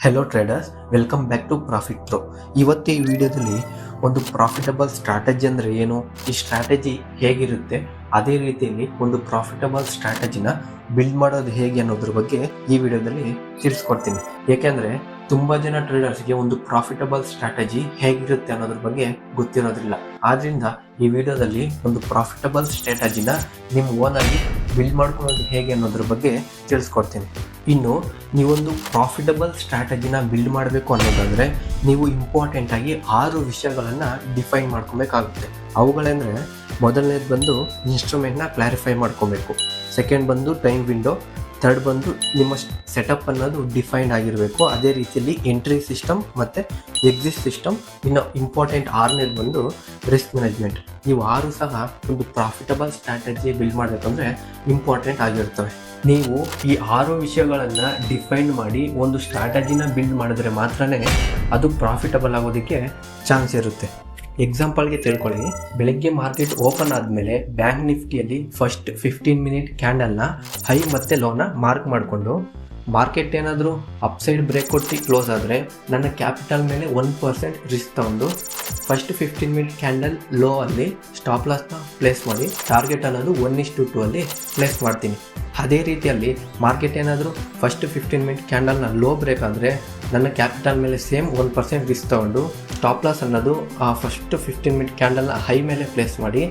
Hello traders welcome back to profit pro ಇವತ್ತು ಈ ವಿಡಿಯೋದಲ್ಲಿ ಒಂದು ಪ್ರಾಫಿಟಬಲ್ ಸ್ಟ್ರಾಟಜಿ ಅಂದರೆ ಏನು? ಈ ಸ್ಟ್ರಾಟಜಿ ಹೇಗಿರುತ್ತೆ? ಅದೇ ರೀತಿಯಲ್ಲಿ ಒಂದು ಪ್ರಾಫಿಟಬಲ್ ಸ್ಟ್ರಾಟಜಿನ ಬಿಲ್ಡ್ ಮಾಡೋದು ಹೇಗೆ ಅನ್ನೋದ್ರ ಬಗ್ಗೆ ಈ ವಿಡಿಯೋದಲ್ಲಿ ತಿಳಿಸ್ಕೊಡ್ತೀನಿ. ಏಕೆಂದರೆ ತುಂಬ ಜನ ಟ್ರೇಡರ್ಸ್ಗೆ ಒಂದು ಪ್ರಾಫಿಟಬಲ್ ಸ್ಟ್ರಾಟಜಿ ಹೇಗಿರುತ್ತೆ ಅನ್ನೋದ್ರ ಬಗ್ಗೆ ಗೊತ್ತಿರೋದಿಲ್ಲ. ಆದ್ರಿಂದ ಈ ವಿಡಿಯೋದಲ್ಲಿ ಒಂದು ಪ್ರಾಫಿಟಬಲ್ ಸ್ಟ್ರಾಟಜಿನ ನಿಮ್ಮ ಓನಾಗಿ ಬಿಲ್ಡ್ ಮಾಡ್ಕೊಳ್ಳೋದು ಹೇಗೆ ಅನ್ನೋದ್ರ ಬಗ್ಗೆ ತಿಳಿಸ್ಕೊಡ್ತೀನಿ. ಇನ್ನು, ನೀವೊಂದು ಪ್ರಾಫಿಟಬಲ್ ಸ್ಟ್ರಾಟಜಿನ ಬಿಲ್ಡ್ ಮಾಡಬೇಕು ಅನ್ನೋದಾದರೆ, ನೀವು ಇಂಪಾರ್ಟೆಂಟ್ ಆಗಿ ಆರು ವಿಷಯಗಳನ್ನು ಡಿಫೈನ್ ಮಾಡ್ಕೊಬೇಕಾಗುತ್ತೆ. ಅವುಗಳೆಂದರೆ, ಮೊದಲನೇದು ಬಂದು ಇನ್ಸ್ಟ್ರೂಮೆಂಟ್ನ ಕ್ಲಾರಿಫೈ ಮಾಡ್ಕೊಬೇಕು. ಸೆಕೆಂಡ್ ಬಂದು ಟೈಮ್ ವಿಂಡೋ ಥರ್ಡ್ ಬಂದು ನಿಮ್ಮ ಸೆಟಪ್ ಅನ್ನೋದು ಡಿಫೈನ್ಡ್ ಆಗಿರಬೇಕು. ಅದೇ ರೀತಿಯಲ್ಲಿ ಎಂಟ್ರಿ ಸಿಸ್ಟಮ್ ಮತ್ತು ಎಕ್ಸಿಸ್ಟ್ ಸಿಸ್ಟಮ್ ಇನ್ನು ಇಂಪಾರ್ಟೆಂಟ್ ಆರನೇದು ಬಂದು ರಿಸ್ಕ್ ಮ್ಯಾನೇಜ್ಮೆಂಟ್ ನೀವು ಆರು ಸಹ ಒಂದು ಪ್ರಾಫಿಟಬಲ್ ಸ್ಟ್ರಾಟಜಿ ಬಿಲ್ಡ್ ಮಾಡಬೇಕಂದ್ರೆ ಇಂಪಾರ್ಟೆಂಟ್ ಆಗಿರ್ತವೆ. ನೀವು ಈ ಆರು ವಿಷಯಗಳನ್ನು ಡಿಫೈನ್ ಮಾಡಿ ಒಂದು ಸ್ಟ್ರಾಟಜಿನ ಬಿಲ್ಡ್ ಮಾಡಿದ್ರೆ ಮಾತ್ರನೇ ಅದು ಪ್ರಾಫಿಟಬಲ್ ಆಗೋದಕ್ಕೆ ಚಾನ್ಸ್ ಇರುತ್ತೆ. ಎಕ್ಸಾಂಪಲ್ಗೆ ತಿಳ್ಕೊಳ್ಳಿ. ಬೆಳಗ್ಗೆ ಮಾರ್ಕೆಟ್ ಓಪನ್ ಆದಮೇಲೆ ಬ್ಯಾಂಕ್ ನಿಫ್ಟಿಯಲ್ಲಿ ಫಸ್ಟ್ ಫಿಫ್ಟೀನ್ ಮಿನಿಟ್ ಕ್ಯಾಂಡಲ್ನ ಹೈ ಮತ್ತೆ ಲೋನ ಮಾರ್ಕ್ ಮಾಡಿಕೊಂಡು, ಮಾರ್ಕೆಟ್ ಏನಾದರೂ ಅಪ್ಸೈಡ್ ಬ್ರೇಕ್ ಕೊಟ್ಟು ಕ್ಲೋಸ್ ಆದರೆ ನನ್ನ ಕ್ಯಾಪಿಟಲ್ ಮೇಲೆ ಒನ್ ಪರ್ಸೆಂಟ್ ರಿಸ್ಕ್ ತಗೊಂಡು first fifteen minute candle low ಅಲ್ಲಿ ಸ್ಟಾಪ್ ಲಾಸ್ನ ಪ್ಲೇಸ್ ಮಾಡಿ ಟಾರ್ಗೆಟ್ ಅನ್ನೋದು ಒನ್ ಇಸ್ ಟು ಟು ಅಲ್ಲಿ ಪ್ಲೇಸ್ ಮಾಡ್ತೀನಿ. ಅದೇ ರೀತಿಯಲ್ಲಿ ಮಾರ್ಕೆಟ್ ಏನಾದರೂ ಫಸ್ಟ್ ಫಿಫ್ಟೀನ್ ಮಿನಿಟ್ ಕ್ಯಾಂಡಲ್ನ ಲೋ ಬ್ರೇಕ್ ಆದರೆ ನನ್ನ ಕ್ಯಾಪಿಟಲ್ ಮೇಲೆ ಸೇಮ್ ಒನ್ ಪರ್ಸೆಂಟ್ ರಿಸ್ಕ್ ತೊಗೊಂಡು ಟಾಪ್ ಲಾಸ್ ಅನ್ನೋದು ಆ ಫಸ್ಟ್ ಫಿಫ್ಟೀನ್ ಮಿನಿಟ್ ಕ್ಯಾಂಡಲ್ನ ಹೈ ಮೇಲೆ ಪ್ಲೇಸ್ ಮಾಡಿ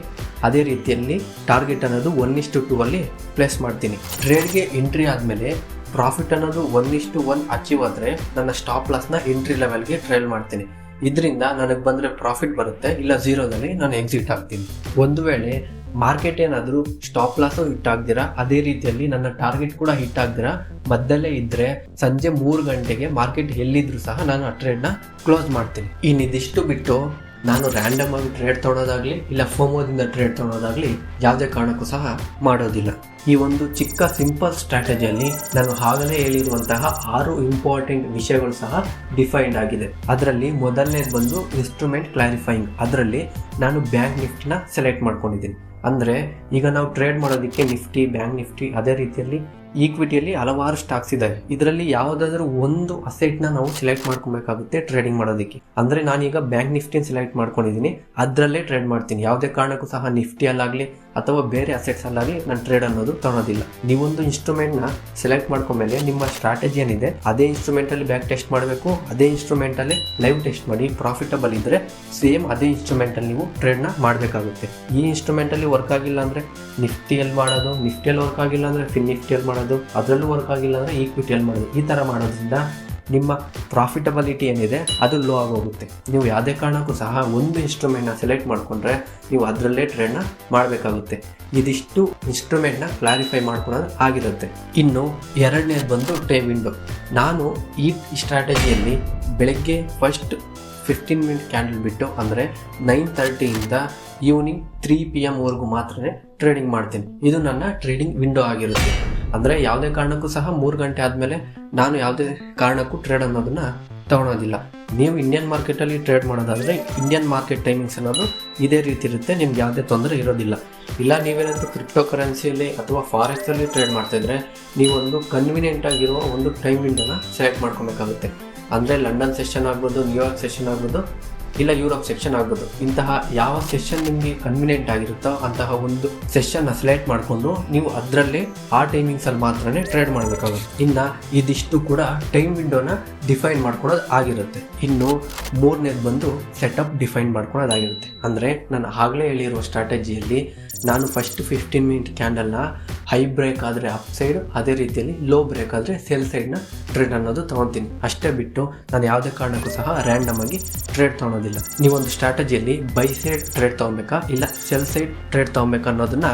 ಅದೇ ರೀತಿಯಲ್ಲಿ ಟಾರ್ಗೆಟ್ ಅನ್ನೋದು ಒನ್ ಇಷ್ಟು ಟೂ ಅಲ್ಲಿ ಪ್ಲೇಸ್ ಮಾಡ್ತೀನಿ. ಟ್ರೇಡ್ಗೆ ಎಂಟ್ರಿ ಆದಮೇಲೆ ಪ್ರಾಫಿಟ್ ಅನ್ನೋದು ಒನ್ ಇಷ್ಟು ಒನ್ ಅಚೀವ್ ಆದರೆ ನನ್ನ ಸ್ಟಾಪ್ ಲಾಸ್ನ ಎಂಟ್ರಿ ಲೆವೆಲ್ಗೆ ಟ್ರೈಲ್ ಮಾಡ್ತೀನಿ. ಇದರಿಂದ ನನಗೆ ಬಂದರೆ ಪ್ರಾಫಿಟ್ ಬರುತ್ತೆ, ಇಲ್ಲ ಝೀರೋದಲ್ಲಿ ನಾನು ಎಕ್ಸಿಟ್ ಆಗ್ತೀನಿ. ಒಂದು ವೇಳೆ ಮಾರ್ಕೆಟ್ ಏನಾದರೂ ಸ್ಟಾಪ್ ಲಾಸು ಹಿಟ್ ಆಗ್ದಿರಾ, ಅದೇ ರೀತಿಯಲ್ಲಿ ನನ್ನ ಟಾರ್ಗೆಟ್ ಕೂಡ ಹಿಟ್ ಆಗ್ದಿರಾ, ಮದ್ದಲ್ಲೇ ಇದ್ರೆ ಸಂಜೆ ಮೂರು ಗಂಟೆಗೆ ಮಾರ್ಕೆಟ್ ಎಲ್ಲಿದ್ರು ಸಹ ನಾನು ಆ ಟ್ರೇಡ್ನ ಕ್ಲೋಸ್ ಮಾಡ್ತೀನಿ. ಇದಿಷ್ಟು ಬಿಟ್ಟು ನಾನು ರ್ಯಾಂಡಮ್ ಆಗಿ ಟ್ರೇಡ್ ತೊಗೊಳೋದಾಗ್ಲಿ, ಇಲ್ಲ ಫೋಮೋದಿಂದ ಟ್ರೇಡ್ ತೊಗೊಳೋದಾಗ್ಲಿ ಯಾವುದೇ ಕಾರಣಕ್ಕೂ ಸಹ ಮಾಡೋದಿಲ್ಲ. ಈ ಒಂದು ಚಿಕ್ಕ ಸಿಂಪಲ್ ಸ್ಟ್ರಾಟಜಿಯಲ್ಲಿ ನಾನು ಆಗಲೇ ಹೇಳಿರುವಂತಹ ಆರು ಇಂಪಾರ್ಟೆಂಟ್ ವಿಷಯಗಳು ಸಹ ಡಿಫೈನ್ಡ್ ಆಗಿದೆ. ಅದರಲ್ಲಿ ಮೊದಲನೇದು ಬಂದು ಇನ್ಸ್ಟ್ರೂಮೆಂಟ್ ಕ್ಲಾರಿಫೈಯಿಂಗ್ ಅದರಲ್ಲಿ ನಾನು ಬ್ಯಾಂಕ್ ನಿಫ್ಟಿನ ಸೆಲೆಕ್ಟ್ ಮಾಡ್ಕೊಂಡಿದ್ದೀನಿ. ಅಂದರೆ ಈಗ ನಾವು ಟ್ರೇಡ್ ಮಾಡೋದಕ್ಕೆ ನಿಫ್ಟಿ ಬ್ಯಾಂಕ್ ನಿಫ್ಟಿ ಅದೇ ರೀತಿಯಲ್ಲಿ ಈಕ್ವಿಟಿಯಲ್ಲಿ ಹಲವಾರು ಸ್ಟಾಕ್ಸ್ ಇದೆ ಇದರಲ್ಲಿ ಯಾವುದಾದ್ರೂ ಒಂದು ಅಸೆಟ್ನ ನಾವು ಸೆಲೆಕ್ಟ್ ಮಾಡ್ಕೊಬೇಕಾಗುತ್ತೆ ಟ್ರೇಡಿಂಗ್ ಮಾಡೋದಕ್ಕೆ. ಅಂದರೆ ನಾನೀಗ ಬ್ಯಾಂಕ್ ನಿಫ್ಟಿನ ಸೆಲೆಕ್ಟ್ ಮಾಡ್ಕೊಂಡಿದ್ದೀನಿ. ಅದರಲ್ಲೇ ಟ್ರೇಡ್ ಮಾಡ್ತೀನಿ. ಯಾವುದೇ ಕಾರಣಕ್ಕೂ ಸಹ ನಿಫ್ಟಿಯಲ್ಲಾಗಲಿ ಅಥವಾ ಬೇರೆ ಅಸೆಟ್ಸ್ ಅಲ್ಲಾಗ್ಲಿ ನಾನು ಟ್ರೇಡ್ ಅನ್ನೋದು ತಗೊಳೋದಿಲ್ಲ. ನೀವೊಂದು ನ ಸೆಲೆಕ್ಟ್ ಮಾಡ್ಕೊಂಡ್ಮೇಲೆ ನಿಮ್ಮ ಸ್ಟ್ರಾಟಜಿ ಏನಿದೆ, ಅದೇ ಇನ್ಸ್ಟ್ರೂಮೆಂಟಲ್ಲಿ ಬ್ಯಾಕ್ ಟೆಸ್ಟ್ ಮಾಡಬೇಕು, ಅದೇ ಇನ್ಸ್ಟ್ರೂಮೆಂಟಲ್ಲಿ ಲೈವ್ ಟೆಸ್ಟ್ ಮಾಡಿ ಪ್ರಾಫಿಟಬಲ್ ಇದ್ದರೆ ಸೇಮ್ ಅದೇ ಇನ್ಸ್ಟ್ರೂಮೆಂಟಲ್ಲಿ ನೀವು ಟ್ರೇಡ್ನ ಮಾಡಬೇಕಾಗುತ್ತೆ. ಈ ಇನ್ಸ್ಟ್ರೂಮೆಂಟಲ್ಲಿ ವರ್ಕ್ ಆಗಿಲ್ಲ ಅಂದರೆ ನಿಫ್ಟಿಯಲ್ಲಿ ಮಾಡೋದು ನಿಫ್ಟಿಯಲ್ಲಿ ವರ್ಕ್ ಆಗಿಲ್ಲ ಅಂದರೆ ಫಿನ್ ನಿಫ್ಟಿಯಲ್ಲಿ ಮಾಡೋದು, ಅದರಲ್ಲೂ ವರ್ಕ್ ಆಗಿಲ್ಲ ಅಂದರೆ ಈಕ್ವಿಟಿಯಲ್ಲಿ ಮಾಡೋದು. ಈ ಥರ ಮಾಡೋದ್ರಿಂದ ನಿಮ್ಮ ಪ್ರಾಫಿಟಬಿಲಿಟಿ ಏನಿದೆ, ಅದು ಲೋ ಆಗೋಗುತ್ತೆ. ನೀವು ಯಾವುದೇ ಕಾರಣಕ್ಕೂ ಸಹ ಒಂದು ಇನ್ಸ್ಟ್ರೂಮೆಂಟ್ನ ಸೆಲೆಕ್ಟ್ ಮಾಡಿಕೊಂಡ್ರೆ ನೀವು ಅದರಲ್ಲೇ ಟ್ರೇಡ್ನ ಮಾಡಬೇಕಾಗುತ್ತೆ. ಇದಿಷ್ಟು ಇನ್ಸ್ಟ್ರೂಮೆಂಟ್ನ ಕ್ಲಾರಿಫೈ ಮಾಡ್ಕೊಳೋದು ಆಗಿರುತ್ತೆ. ಇನ್ನು ಎರಡನೇದು ಬಂದು ಟೇ ವಿಂಡೋ ನಾನು ಈ ಸ್ಟ್ರಾಟಜಿಯಲ್ಲಿ ಬೆಳಗ್ಗೆ ಫಸ್ಟ್ ಫಿಫ್ಟೀನ್ ಮಿನಿಟ್ ಕ್ಯಾಂಡಲ್ ಬಿಟ್ಟು ಅಂದರೆ ನೈನ್ ತರ್ಟಿಯಿಂದ ಈವ್ನಿಂಗ್ ತ್ರೀ ಪಿ ಎಮ್ವರೆಗೂ ಮಾತ್ರ ಟ್ರೇಡಿಂಗ್ ಮಾಡ್ತೀನಿ. ಇದು ನನ್ನ ಟ್ರೇಡಿಂಗ್ ವಿಂಡೋ ಆಗಿರುತ್ತೆ. ಅಂದರೆ ಯಾವುದೇ ಕಾರಣಕ್ಕೂ ಸಹ ಮೂರು ಗಂಟೆ ಆದಮೇಲೆ ನಾನು ಯಾವುದೇ ಕಾರಣಕ್ಕೂ ಟ್ರೇಡ್ ಅನ್ನೋದನ್ನ ತಗೊಳೋದಿಲ್ಲ. ನೀವು ಇಂಡಿಯನ್ ಮಾರ್ಕೆಟಲ್ಲಿ ಟ್ರೇಡ್ ಮಾಡೋದಾದರೆ ಇಂಡಿಯನ್ ಮಾರ್ಕೆಟ್ ಟೈಮಿಂಗ್ಸ್ ಅನ್ನೋದು ಇದೇ ರೀತಿ ಇರುತ್ತೆ, ನಿಮ್ಗೆ ಯಾವುದೇ ತೊಂದರೆ ಇರೋದಿಲ್ಲ. ಇಲ್ಲ, ನೀವೇನಾದರೂ ಕ್ರಿಪ್ಟೋ ಕರೆನ್ಸಿಯಲ್ಲಿ ಅಥವಾ ಫಾರೆಸ್ಟಲ್ಲಿ ಟ್ರೇಡ್ ಮಾಡ್ತಾಯಿದ್ರೆ ನೀವೊಂದು ಕನ್ವಿನಿಯೆಂಟ್ ಆಗಿರುವ ಒಂದು ಟೈಮ್ ವಿಂಡೋನ ಸೆಲೆಕ್ಟ್ ಮಾಡ್ಕೊಬೇಕಾಗುತ್ತೆ. ಅಂದರೆ ಲಂಡನ್ ಸೆಷನ್ ಆಗ್ಬೋದು ನ್ಯೂಯಾರ್ಕ್ ಸೆಷನ್ ಆಗ್ಬೋದು ಇಲ್ಲ ಯುರೋಪ್ ಸೆಕ್ಷನ್ ಆಗ್ಬೋದು ಇಂತಹ ಯಾವ ಸೆಷನ್ ನಿಮಗೆ ಕನ್ವಿನಿಯೆಂಟ್ ಆಗಿರುತ್ತೋ ಅಂತಹ ಒಂದು ಸೆಷನ್ ಸೆಲೆಕ್ಟ್ ಮಾಡಿಕೊಂಡು ನೀವು ಅದರಲ್ಲೇ ಆ ಟೈಮಿಂಗ್ಸ್ ಅಲ್ಲಿ ಮಾತ್ರನೇ ಟ್ರೇಡ್ ಮಾಡಬೇಕಾಗುತ್ತೆ. ಇನ್ನು ಇದಿಷ್ಟು ಕೂಡ ಟೈಮ್ ವಿಂಡೋನ ಡಿಫೈನ್ ಮಾಡ್ಕೊಳೋದು ಆಗಿರುತ್ತೆ. ಇನ್ನು ಮೂರನೇದು ಬಂದು ಸೆಟಪ್ ಡಿಫೈನ್ ಮಾಡ್ಕೊಳೋದಾಗಿರುತ್ತೆ ಅಂದರೆ ನಾನು ಆಗಲೇ ಹೇಳಿರುವ ಸ್ಟ್ರಾಟಜಿಯಲ್ಲಿ ನಾನು ಫಸ್ಟ್ ಫಿಫ್ಟೀನ್ ಮಿನಿಟ್ ಕ್ಯಾಂಡಲ್ನ ಹೈ ಬ್ರೇಕ್ ಆದರೆ ಅಪ್ ಸೈಡ್ ಅದೇ ರೀತಿಯಲ್ಲಿ ಲೋ ಬ್ರೇಕ್ ಆದರೆ ಸೆಲ್ ಸೈಡ್ನ ಟ್ರೇಡ್ ಅನ್ನೋದು ತೊಗೊತೀನಿ. ಅಷ್ಟೇ ಬಿಟ್ಟು ನಾನು ಯಾವುದೇ ಕಾರಣಕ್ಕೂ ಸಹ ರ್ಯಾಂಡಮ್ ಆಗಿ ಟ್ರೇಡ್ ತೊಗೊಳೋದಿಲ್ಲ. ನೀವೊಂದು ಸ್ಟ್ರಾಟಜಿಯಲ್ಲಿ ಬೈ ಸೈಡ್ ಟ್ರೇಡ್ ತೊಗೊಬೇಕಾ? ಇಲ್ಲ ಸೆಲ್ ಸೈಡ್ ಟ್ರೇಡ್ ತೊಗೊಬೇಕಾ ಅನ್ನೋದನ್ನ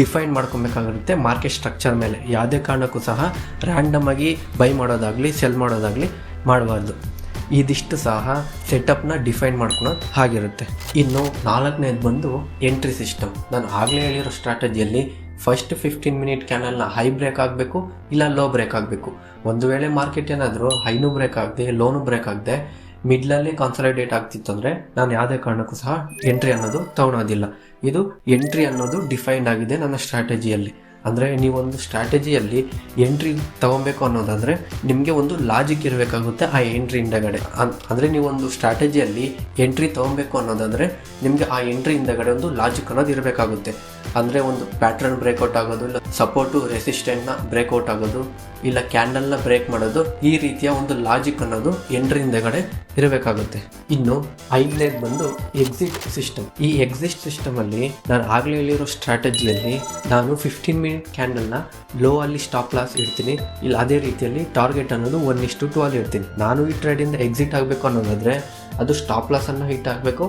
ಡಿಫೈನ್ ಮಾಡ್ಕೊಬೇಕಾಗಿರುತ್ತೆ ಮಾರ್ಕೆಟ್ ಸ್ಟ್ರಕ್ಚರ್ ಮೇಲೆ. ಯಾವುದೇ ಕಾರಣಕ್ಕೂ ಸಹ ರ್ಯಾಂಡಮ್ ಆಗಿ ಬೈ ಮಾಡೋದಾಗಲಿ ಸೆಲ್ ಮಾಡೋದಾಗಲಿ ಮಾಡಬಾರ್ದು. ಇದಿಷ್ಟು ಸಹ ಸೆಟಪ್ನ ಡಿಫೈನ್ ಮಾಡ್ಕೊಳೋದು ಹಾಗಿರುತ್ತೆ. ಇನ್ನು ನಾಲ್ಕನೇದು ಬಂದು ಎಂಟ್ರಿ ಸಿಸ್ಟಮ್ ನಾನು ಆಗಲೇ ಹೇಳಿರೋ ಸ್ಟ್ರಾಟಜಿಯಲ್ಲಿ ಫಸ್ಟ್ ಫಿಫ್ಟೀನ್ ಮಿನಿಟ್ ಕ್ಯಾನಲ್ನ ಹೈ ಬ್ರೇಕ್ ಆಗಬೇಕು, ಇಲ್ಲ ಲೋ ಬ್ರೇಕ್ ಆಗಬೇಕು. ಒಂದು ವೇಳೆ ಮಾರ್ಕೆಟ್ ಏನಾದರೂ ಹೈನೂ ಬ್ರೇಕ್ ಆಗದೆ ಲೋನು ಬ್ರೇಕ್ ಆಗದೆ ಮಿಡ್ಲಲ್ಲಿ ಕಾನ್ಸಲಿಡೇಟ್ ಆಗ್ತಿತ್ತು ಅಂದರೆ ನಾನು ಯಾವುದೇ ಕಾರಣಕ್ಕೂ ಸಹ ಎಂಟ್ರಿ ಅನ್ನೋದು ತಗೊಳೋದಿಲ್ಲ ಇದು ಎಂಟ್ರಿ ಅನ್ನೋದು ಡಿಫೈನ್ಡ್ ಆಗಿದೆ ನನ್ನ ಸ್ಟ್ರಾಟಜಿಯಲ್ಲಿ ಅಂದರೆ ನೀವೊಂದು ಸ್ಟ್ರಾಟಜಿಯಲ್ಲಿ ಎಂಟ್ರಿ ತಗೊಬೇಕು ಅನ್ನೋದಾದರೆ ನಿಮಗೆ ಒಂದು ಲಾಜಿಕ್ ಇರಬೇಕಾಗುತ್ತೆ ಆ ಎಂಟ್ರಿ ಹಿಂದಗಡೆ. ಅಂದರೆ ನೀವೊಂದು ಸ್ಟ್ರಾಟಜಿಯಲ್ಲಿ ಎಂಟ್ರಿ ತಗೊಬೇಕು ಅನ್ನೋದಾದರೆ ನಿಮಗೆ ಆ ಎಂಟ್ರಿ ಹಿಂದಗಡೆ ಒಂದು ಲಾಜಿಕ್ ಅನ್ನೋದು ಇರಬೇಕಾಗುತ್ತೆ. ಅಂದರೆ ಒಂದು ಪ್ಯಾಟ್ರನ್ ಬ್ರೇಕ್ಔಟ್ ಆಗೋದು, ಇಲ್ಲ ಸಪೋರ್ಟು ನ ಬ್ರೇಕ್ಔಟ್ ಆಗೋದು, ಇಲ್ಲ ಕ್ಯಾಂಡಲ್ನ ಬ್ರೇಕ್ ಮಾಡೋದು, ಈ ರೀತಿಯ ಒಂದು ಲಾಜಿಕ್ ಅನ್ನೋದು ಎಂಟ್ರಿ ಹಿಂದೆಗಡೆ ಇರಬೇಕಾಗುತ್ತೆ. ಇನ್ನು ಐದನೇದು ಬಂದು ಎಕ್ಸಿಟ್ ಸಿಸ್ಟಮ್ ಈ ಎಕ್ಸಿಟ್ ಸಿಸ್ಟಮಲ್ಲಿ ನಾನು ಆಗಲೇ ಹೇಳಿರೋ ಸ್ಟ್ರಾಟಜಿಯಲ್ಲಿ ನಾನು ಫಿಫ್ಟೀನ್ ಮಿನಿಟ್ ಕ್ಯಾಂಡಲ್ನ ಲೋ ಅಲ್ಲಿ ಸ್ಟಾಪ್ ಲಾಸ್ ಇಡ್ತೀನಿ, ಇಲ್ಲ ಅದೇ ರೀತಿಯಲ್ಲಿ ಟಾರ್ಗೆಟ್ ಅನ್ನೋದು ಒನ್ ಇಷ್ಟು ಟು ಅಲ್ಲಿ ಇಡ್ತೀನಿ. ನಾನು ಈ ಟ್ರೇಡಿಂದ ಎಕ್ಸಿಟ್ ಆಗಬೇಕು ಅನ್ನೋದಾದ್ರೆ ಅದು ಸ್ಟಾಪ್ ಲಾಸನ್ನು ಹಿಟ್ ಆಗಬೇಕು,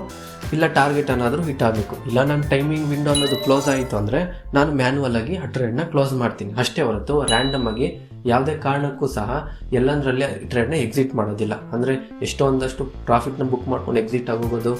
ಇಲ್ಲ ಟಾರ್ಗೆಟ್ ಅನ್ನಾದರೂ ಹಿಟ್ ಆಗಬೇಕು. ಇಲ್ಲ ನನ್ನ ಟೈಮಿಂಗ್ ವಿಂಡೋ ಅನ್ನೋದು ಕ್ಲೋಸ್ ಆಯಿತು ಅಂದರೆ ನಾನು ಮ್ಯಾನ್ಯಲ್ ಆಗಿ ಆ ಟ್ರೇಡ್ನ ಕ್ಲೋಸ್ ಮಾಡ್ತೀನಿ. ಅಷ್ಟೇ ಹೊರತು ರ್ಯಾಂಡಮ್ ಆಗಿ ಯಾವುದೇ ಕಾರಣಕ್ಕೂ ಸಹ ಎಲ್ಲಂದ್ರಲ್ಲಿ ಟ್ರೇಡ್ನ ಎಕ್ಸಿಟ್ ಮಾಡೋದಿಲ್ಲ. ಅಂದರೆ ಎಷ್ಟೊಂದಷ್ಟು ಪ್ರಾಫಿಟ್ನ ಬುಕ್ ಮಾಡ್ಕೊಂಡು ಎಕ್ಸಿಟ್ ಆಗೋಗೋದು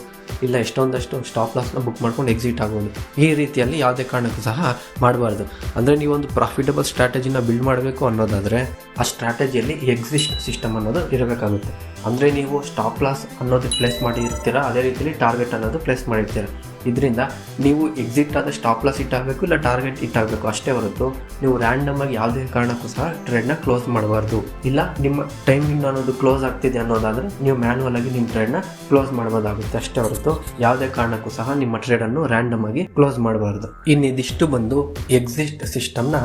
ಇಲ್ಲ ಎಷ್ಟೊಂದಷ್ಟು ಸ್ಟಾಪ್ ಲಾಸ್ನ ಬುಕ್ ಮಾಡ್ಕೊಂಡು ಎಕ್ಸಿಟ್ ಆಗೋದು, ಈ ರೀತಿಯಲ್ಲಿ ಯಾವುದೇ ಕಾರಣಕ್ಕೂ ಸಹ ಮಾಡಬಾರ್ದು. ಅಂದರೆ ನೀವೊಂದು ಪ್ರಾಫಿಟಬಲ್ ಸ್ಟ್ರಾಟಜಿನ ಬಿಲ್ಡ್ ಮಾಡಬೇಕು ಅನ್ನೋದಾದರೆ ಆ ಸ್ಟ್ರಾಟಜಿಯಲ್ಲಿ ಎಕ್ಸಿಸ್ಟ್ ಸಿಸ್ಟಮ್ ಅನ್ನೋದು ಇರಬೇಕಾಗುತ್ತೆ. ಅಂದರೆ ನೀವು ಸ್ಟಾಪ್ ಲಾಸ್ ಅನ್ನೋದು ಪ್ಲೇಸ್ ಮಾಡಿರ್ತೀರ, ಅದೇ ರೀತಿಯಲ್ಲಿ ಟಾರ್ಗೆಟ್ ಅನ್ನೋದು ಪ್ಲೇಸ್ ಮಾಡಿರ್ತೀರ. ಇದರಿಂದ ನೀವು ಎಕ್ಸಿಟ್ ಆದ ಸ್ಟಾಪ್ ಲಾಸ್ ಇಟ್ಟಾಗಬೇಕು, ಇಲ್ಲ ಟಾರ್ಗೆಟ್ ಇಟ್ಟಾಗಬೇಕು, ಅಷ್ಟೇ ಹೊರತು ನೀವು ರ್ಯಾಂಡಮ್ ಆಗಿ ಯಾವುದೇ ಕಾರಣಕ್ಕೂ ಸಹ ಟ್ರೇಡ್ನ ಕ್ಲೋಸ್ ಮಾಡಬಾರ್ದು. ಇಲ್ಲ, ನಿಮ್ಮ ಟೈಮಿಂಗ್ ಅನ್ನೋದು ಕ್ಲೋಸ್ ಆಗ್ತಿದೆ ಅನ್ನೋದಾದರೆ ನೀವು ಮ್ಯಾನ್ಯಲ್ ಆಗಿ ನಿಮ್ಮ ಟ್ರೇಡ್ನ ಕ್ಲೋಸ್ ಮಾಡಬಹುದಾಗುತ್ತೆ ಅಷ್ಟೇ ಹೊರತು ಯಾವುದೇ ಕಾರಣಕ್ಕೂ ಸಹ ನಿಮ್ಮ ಟ್ರೇಡನ್ನು ರ್ಯಾಂಡಮ್ ಆಗಿ ಕ್ಲೋಸ್ ಮಾಡಬಾರ್ದು. ಇನ್ನು ಇದಿಷ್ಟು ಬಂದು ಎಕ್ಸಿಸ್ಟ್ ಸಿಸ್ಟಮ್ನ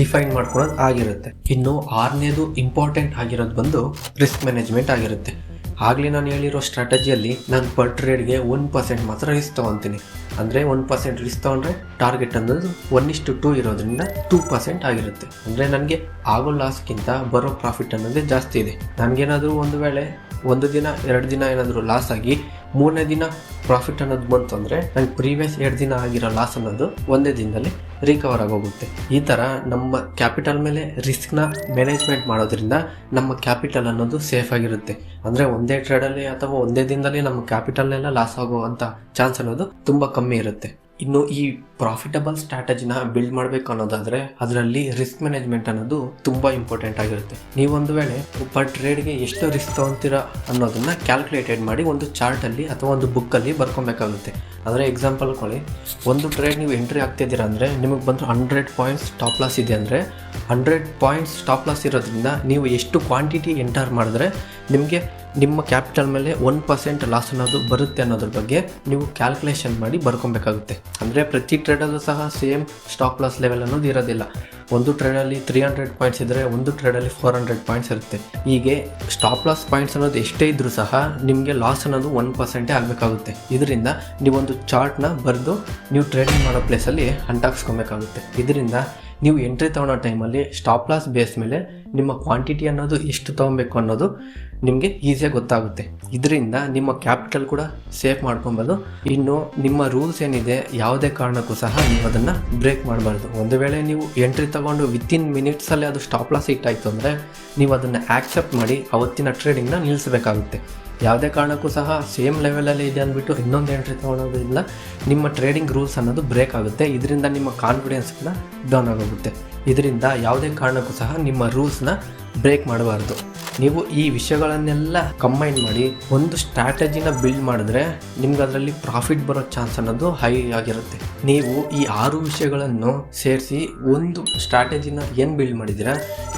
ಡಿಫೈನ್ ಮಾಡ್ಕೊಳ್ಳೋದು ಆಗಿರುತ್ತೆ. ಇನ್ನು ಆರನೇದು ಇಂಪಾರ್ಟೆಂಟ್ ಆಗಿರೋದು ಬಂದು ರಿಸ್ಕ್ ಮ್ಯಾನೇಜ್ಮೆಂಟ್ ಆಗಿರುತ್ತೆ. ಆಗಲೇ ನಾನು ಹೇಳಿರೋ ಸ್ಟ್ರಾಟಜಿಯಲ್ಲಿ ನಾನು ಪರ್ ಟ್ರೇಡ್ಗೆ ಒನ್ ಪರ್ಸೆಂಟ್ ಮಾತ್ರ ರಿಸ್ಕ್ ತೊಗೊತೀನಿ. ಅಂದರೆ ಒನ್ ಪರ್ಸೆಂಟ್ ರಿಸ್ಕ್ ತೊಗೊಂಡ್ರೆ ಟಾರ್ಗೆಟ್ ಅನ್ನೋದು ಒನ್ ಇಷ್ಟು ಟೂ ಇರೋದ್ರಿಂದ ಟೂ ಪರ್ಸೆಂಟ್ ಆಗಿರುತ್ತೆ. ಅಂದರೆ ನನಗೆ ಆಗೋ ಲಾಸ್ಗಿಂತ ಬರೋ ಪ್ರಾಫಿಟ್ ಅನ್ನೋದೇ ಜಾಸ್ತಿ ಇದೆ. ನನಗೇನಾದರೂ ಒಂದು ವೇಳೆ ಒಂದು ದಿನ, ಎರಡು ದಿನ ಏನಾದರೂ ಲಾಸ್ ಆಗಿ ಮೂರನೇ ದಿನ ಪ್ರಾಫಿಟ್ ಅನ್ನೋದು ಬಂತು ಅಂದರೆ ನಂಗೆ ಪ್ರೀವಿಯಸ್ ಎರಡು ದಿನ ಆಗಿರೋ ಲಾಸ್ ಅನ್ನೋದು ಒಂದೇ ದಿನದಲ್ಲಿ ರಿಕವರ್ ಆಗೋಗುತ್ತೆ. ಈ ಥರ ನಮ್ಮ ಕ್ಯಾಪಿಟಲ್ ಮೇಲೆ ರಿಸ್ಕ್ನ ಮ್ಯಾನೇಜ್ಮೆಂಟ್ ಮಾಡೋದ್ರಿಂದ ನಮ್ಮ ಕ್ಯಾಪಿಟಲ್ ಅನ್ನೋದು ಸೇಫ್ ಆಗಿರುತ್ತೆ. ಅಂದರೆ ಒಂದೇ ಟ್ರೇಡಲ್ಲಿ ಅಥವಾ ಒಂದೇ ದಿನದಲ್ಲಿ ನಮ್ಮ ಕ್ಯಾಪಿಟಲ್ನೆಲ್ಲ ಲಾಸ್ ಆಗುವಂಥ ಚಾನ್ಸ್ ಅನ್ನೋದು ತುಂಬ ಕಮ್ಮಿ ಇರುತ್ತೆ. ಇನ್ನು ಈ ಪ್ರಾಫಿಟಬಲ್ ಸ್ಟ್ರಾಟಜಿನ ಬಿಲ್ಡ್ ಮಾಡಬೇಕು ಅನ್ನೋದಾದರೆ ಅದರಲ್ಲಿ ರಿಸ್ಕ್ ಮ್ಯಾನೇಜ್ಮೆಂಟ್ ಅನ್ನೋದು ತುಂಬ ಇಂಪಾರ್ಟೆಂಟ್ ಆಗಿರುತ್ತೆ. ನೀವೊಂದು ವೇಳೆ ಪರ್ ಟ್ರೇಡ್ಗೆ ಎಷ್ಟು ರಿಸ್ಕ್ ತೊಗೊತೀರಾ ಅನ್ನೋದನ್ನ ಕ್ಯಾಲ್ಕುಲೇಟೆಡ್ ಮಾಡಿ ಒಂದು ಚಾರ್ಟಲ್ಲಿ ಅಥವಾ ಒಂದು ಬುಕ್ಕಲ್ಲಿ ಬರ್ಕೊಬೇಕಾಗುತ್ತೆ. ಅಂದರೆ ಎಕ್ಸಾಂಪಲ್ ಕೊಡಿ. ಒಂದು ಟ್ರೇಡ್ ನೀವು ಎಂಟ್ರಿ ಆಗ್ತಿದ್ದೀರಾ ಅಂದರೆ ನಿಮಗೆ ಬಂದು ಹಂಡ್ರೆಡ್ ಪಾಯಿಂಟ್ಸ್ ಟಾಪ್ ಲಾಸ್ ಇದೆ ಅಂದರೆ ಹಂಡ್ರೆಡ್ ಪಾಯಿಂಟ್ಸ್ ಟಾಪ್ ಲಾಸ್ ಇರೋದ್ರಿಂದ ನೀವು ಎಷ್ಟು ಕ್ವಾಂಟಿಟಿ ಎಂಟರ್ ಮಾಡಿದ್ರೆ ನಿಮಗೆ ನಿಮ್ಮ ಕ್ಯಾಪಿಟಲ್ ಮೇಲೆ ಒನ್ ಪರ್ಸೆಂಟ್ ಲಾಸ್ ಅನ್ನೋದು ಬರುತ್ತೆ ಅನ್ನೋದ್ರ ಬಗ್ಗೆ ನೀವು ಕ್ಯಾಲ್ಕುಲೇಷನ್ ಮಾಡಿ ಬರ್ಕೊಬೇಕಾಗುತ್ತೆ. ಅಂದರೆ ಪ್ರತಿ ಟ್ರೇಡಲ್ಲೂ ಸಹ ಸೇಮ್ ಸ್ಟಾಪ್ ಲಾಸ್ ಲೆವೆಲ್ ಅನ್ನೋದು ಇರೋದಿಲ್ಲ. ಒಂದು ಟ್ರೇಡಲ್ಲಿ ತ್ರೀ ಹಂಡ್ರೆಡ್ ಪಾಯಿಂಟ್ಸ್ ಇದ್ದರೆ ಒಂದು ಟ್ರೇಡಲ್ಲಿ ಫೋರ್ ಹಂಡ್ರೆಡ್ ಪಾಯಿಂಟ್ಸ್ ಇರುತ್ತೆ. ಹೀಗೆ ಸ್ಟಾಪ್ ಲಾಸ್ ಪಾಯಿಂಟ್ಸ್ ಅನ್ನೋದು ಎಷ್ಟೇ ಇದ್ದರೂ ಸಹ ನಿಮಗೆ ಲಾಸ್ ಅನ್ನೋದು ಒನ್ ಪರ್ಸೆಂಟೇ ಆಗಬೇಕಾಗುತ್ತೆ. ಇದರಿಂದ ನೀವೊಂದು ಚಾರ್ಟ್ನ ಬರೆದು ನೀವು ಟ್ರೇಡಿಂಗ್ ಮಾಡೋ ಪ್ಲೇಸಲ್ಲಿ ಅಂಟಾಕ್ಸ್ಕೊಬೇಕಾಗುತ್ತೆ ಇದರಿಂದ ನೀವು ಎಂಟ್ರಿ ತೊಗೊಳೋ ಟೈಮಲ್ಲಿ ಸ್ಟಾಪ್ ಲಾಸ್ ಬೇಸ್ ಮೇಲೆ ನಿಮ್ಮ ಕ್ವಾಂಟಿಟಿ ಅನ್ನೋದು ಎಷ್ಟು ತೊಗೊಬೇಕು ಅನ್ನೋದು ನಿಮಗೆ ಈಸಿಯಾಗಿ ಗೊತ್ತಾಗುತ್ತೆ. ಇದರಿಂದ ನಿಮ್ಮ ಕ್ಯಾಪಿಟಲ್ ಕೂಡ ಸೇಫ್ ಮಾಡ್ಕೊಬೋದು. ಇನ್ನು ನಿಮ್ಮ ರೂಲ್ಸ್ ಏನಿದೆ, ಯಾವುದೇ ಕಾರಣಕ್ಕೂ ಸಹ ನೀವು ಅದನ್ನು ಬ್ರೇಕ್ ಮಾಡಬಾರ್ದು. ಒಂದು ವೇಳೆ ನೀವು ಎಂಟ್ರಿ ತಗೊಂಡು ವಿತಿನ್ ಮಿನಿಟ್ಸಲ್ಲಿ ಅದು ಸ್ಟಾಪ್ ಲಾಸ್ ಆಯಿತು ಅಂದರೆ ನೀವು ಅದನ್ನು ಆಕ್ಸೆಪ್ಟ್ ಮಾಡಿ ಅವತ್ತಿನ ಟ್ರೇಡಿಂಗ್ನ ನಿಲ್ಲಿಸಬೇಕಾಗುತ್ತೆ. ಯಾವುದೇ ಕಾರಣಕ್ಕೂ ಸಹ ಸೇಮ್ ಲೆವೆಲಲ್ಲಿ ಇದೆ ಅಂದ್ಬಿಟ್ಟು ಇನ್ನೊಂದು ಎಂಟ್ರಿ ತೊಗೊಳೋದ್ರಿಂದ ನಿಮ್ಮ ಟ್ರೇಡಿಂಗ್ ರೂಲ್ಸ್ ಅನ್ನೋದು ಬ್ರೇಕ್ ಆಗುತ್ತೆ. ಇದರಿಂದ ನಿಮ್ಮ ಕಾನ್ಫಿಡೆನ್ಸ್ ಕೂಡ ಡೌನ್ ಆಗೋಗುತ್ತೆ. ಇದರಿಂದ ಯಾವುದೇ ಕಾರಣಕ್ಕೂ ಸಹ ನಿಮ್ಮ ರೂಲ್ಸ್ನ ಬ್ರೇಕ್ ಮಾಡಬಾರ್ದು. ನೀವು ಈ ವಿಷಯಗಳನ್ನೆಲ್ಲ ಕಂಬೈನ್ ಮಾಡಿ ಒಂದು ಸ್ಟ್ರಾಟಜಿನ ಬಿಲ್ಡ್ ಮಾಡಿದ್ರೆ ನಿಮ್ಗೆ ಅದರಲ್ಲಿ ಪ್ರಾಫಿಟ್ ಬರೋ ಚಾನ್ಸ್ ಅನ್ನೋದು ಹೈ ಆಗಿರುತ್ತೆ. ನೀವು ಈ ಆರು ವಿಷಯಗಳನ್ನು ಸೇರಿಸಿ ಒಂದು ಸ್ಟ್ರಾಟಜಿನ ಏನು ಬಿಲ್ಡ್ ಮಾಡಿದ್ದೀರಾ?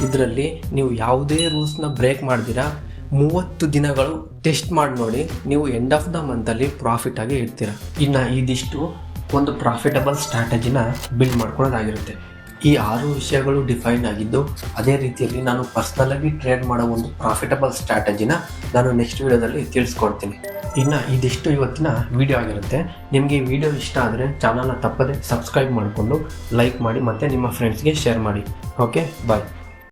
ಇದರಲ್ಲಿ ನೀವು ಯಾವುದೇ ರೂಲ್ಸ್ನ ಬ್ರೇಕ್ ಮಾಡಿದಿರಾ? ಮೂವತ್ತು ದಿನಗಳು ಟೆಸ್ಟ್ ಮಾಡಿ ನೋಡಿ ನೀವು ಎಂಡ್ ಆಫ್ ದ ಮಂತಲ್ಲಿ ಪ್ರಾಫಿಟ್ ಆಗಿ ಇರ್ತೀರಾ ಇನ್ನು ಇದಿಷ್ಟು ಒಂದು ಪ್ರಾಫಿಟಬಲ್ ಸ್ಟ್ರಾಟಜಿನ ಬಿಲ್ಡ್ ಮಾಡ್ಕೊಳ್ಳೋದಾಗಿರುತ್ತೆ ಈ ಆರು ವಿಷಯಗಳು ಡಿಫೈನ್ ಆಗಿದ್ದು, ಅದೇ ರೀತಿಯಲ್ಲಿ ನಾನು ಪರ್ಸ್ನಲ್ ಆಗಿ ಟ್ರೇಡ್ ಮಾಡೋ ಒಂದು ಪ್ರಾಫಿಟಬಲ್ ಸ್ಟ್ರಾಟಜಿನ ನಾನು ನೆಕ್ಸ್ಟ್ ವಿಡಿಯೋದಲ್ಲಿ ತಿಳಿಸ್ಕೊಡ್ತೀನಿ. ಇನ್ನು ಇದಿಷ್ಟು ಇವತ್ತಿನ ವಿಡಿಯೋ ಆಗಿರುತ್ತೆ. ನಿಮಗೆ ಈ ವಿಡಿಯೋ ಇಷ್ಟ ಆದರೆ ಚಾನಲ್ನ ತಪ್ಪದೆ ಸಬ್ಸ್ಕ್ರೈಬ್ ಮಾಡಿಕೊಂಡು ಲೈಕ್ ಮಾಡಿ ಮತ್ತು ನಿಮ್ಮ ಫ್ರೆಂಡ್ಸ್ಗೆ ಶೇರ್ ಮಾಡಿ. Okay bye